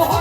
Oh,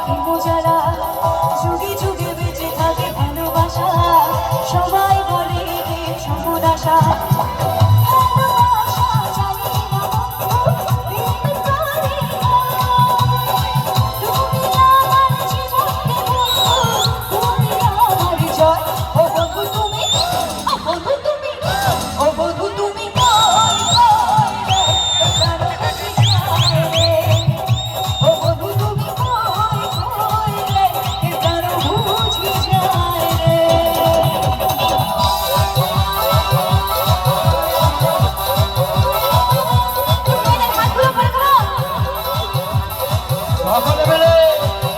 থাকিব যারা যুগে যুগে বেঁচে থাকে ভালোবাসা। সবাই বলে সবুদ আশা Oh!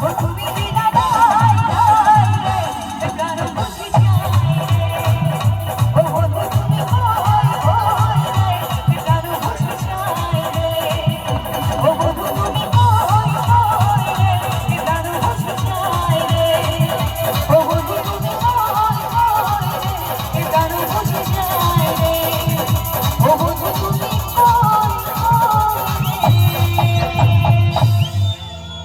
Oh,